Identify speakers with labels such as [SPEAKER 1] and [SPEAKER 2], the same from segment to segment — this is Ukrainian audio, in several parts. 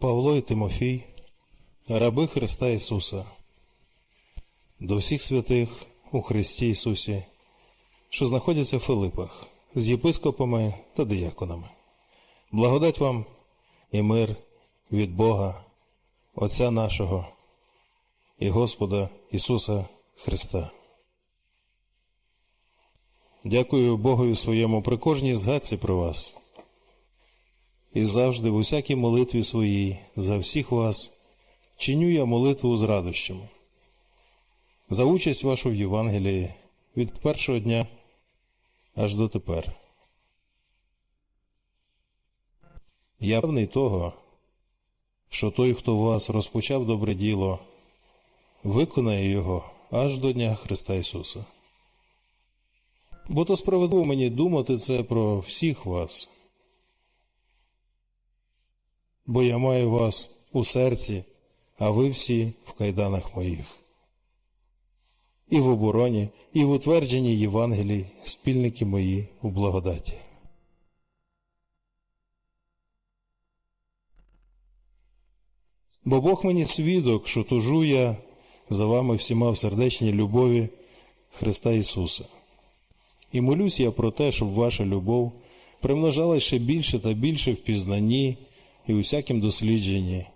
[SPEAKER 1] Павло і Тимофій, раби Христа Ісуса, до всіх святих у Христі Ісусі, що знаходяться в Филипах з єпископами та дияконами. Благодать вам і мир від Бога, Отця нашого і Господа Ісуса Христа. Дякую Богові своєму при кожній згадці про вас. І завжди в усякій молитві своїй за всіх вас чиню я молитву з радощами. За участь вашу в Євангелії від першого дня аж до тепер. Я певний того, що той, хто в вас розпочав добре діло, виконає його аж до Дня Христа Ісуса. Бо то справедливо мені думати це про всіх вас бо я маю вас у серці, а ви всі в кайданах моїх. І в обороні, і в утвердженні Євангелій спільники мої у благодаті. Бо Бог мені свідок, що тужу я за вами всіма в сердечній любові Христа Ісуса. І молюсь я про те, щоб ваша любов примножалась ще більше та більше в пізнанні і усякім дослідженні,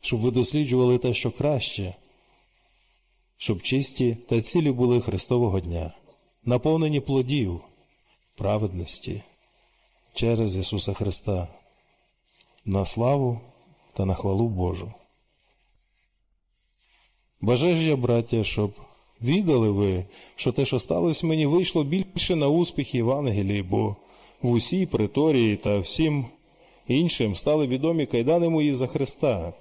[SPEAKER 1] щоб ви досліджували те, що краще, щоб чисті та цілі були Христового дня, наповнені плодів, праведності через Ісуса Христа, на славу та на хвалу Божу. Бажаю ж я, браття, щоб віддали ви, що те, що сталося мені, вийшло більше на успіх Євангелії, бо в усій приторії та всім іншим стали відомі кайдани мої за Христа,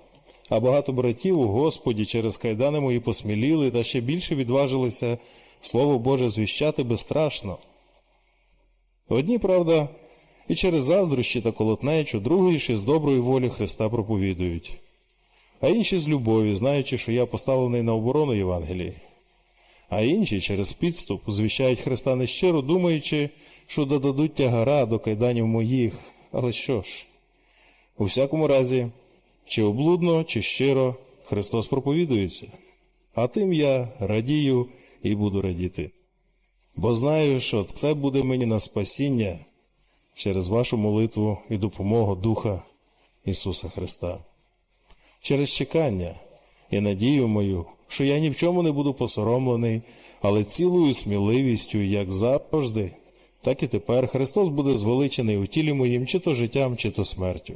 [SPEAKER 1] а багато братів у Господі через кайдани мої посміліли та ще більше відважилися Слово Боже звіщати безстрашно. Одні, правда, і через заздрощі та колотнечу, другі ж з доброї волі Христа проповідують, а інші з любові, знаючи, що я поставлений на оборону Євангелії. А інші через підступ звіщають Христа нещиро, думаючи, що додадуть тягара до кайданів моїх. Але що ж? У всякому разі, чи облудно, чи щиро Христос проповідується, а тим я радію і буду радіти. Бо знаю, що це буде мені на спасіння через вашу молитву і допомогу Духа Ісуса Христа, через чекання і надію мою, що я ні в чому не буду посоромлений, але цілою сміливістю, як завжди, так і тепер Христос буде звеличений у тілі моїм, чи то життям, чи то смертю.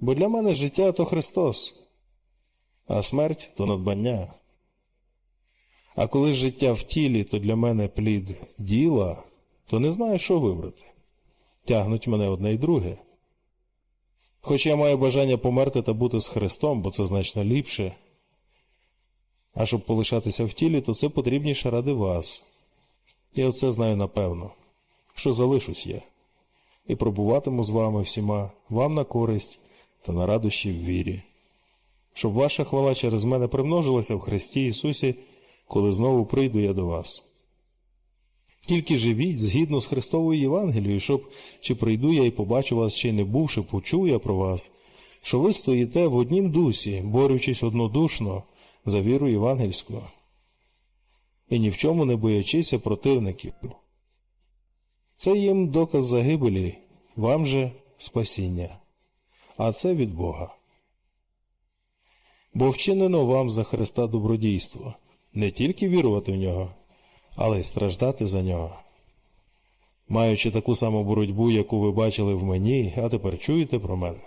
[SPEAKER 1] Бо для мене життя то Христос, а смерть то надбання. А коли життя в тілі, то для мене плід діла, то не знаю, що вибрати. Тягнуть мене одне й друге. Хоч я маю бажання померти та бути з Христом, бо це значно ліпше. А щоб полишатися в тілі, то це потрібніше ради вас. Я оце знаю напевно, що залишусь я, і пробуватиму з вами всіма, вам на користь та на радощі в вірі, щоб ваша хвала через мене примножилася в Христі Ісусі, коли знову прийду я до вас. Тільки живіть згідно з Христовою Євангелією, щоб чи прийду я і побачу вас, чи не бувши, почув я про вас, що ви стоїте в однім дусі, борючись однодушно за віру євангельську, і ні в чому не боячися противників. Це їм доказ загибелі, вам же спасіння а це від Бога. Бо вчинено вам за Христа добродійство, не тільки вірувати в нього, але й страждати за нього. Маючи таку саму боротьбу, яку ви бачили в мені, а тепер чуєте про мене.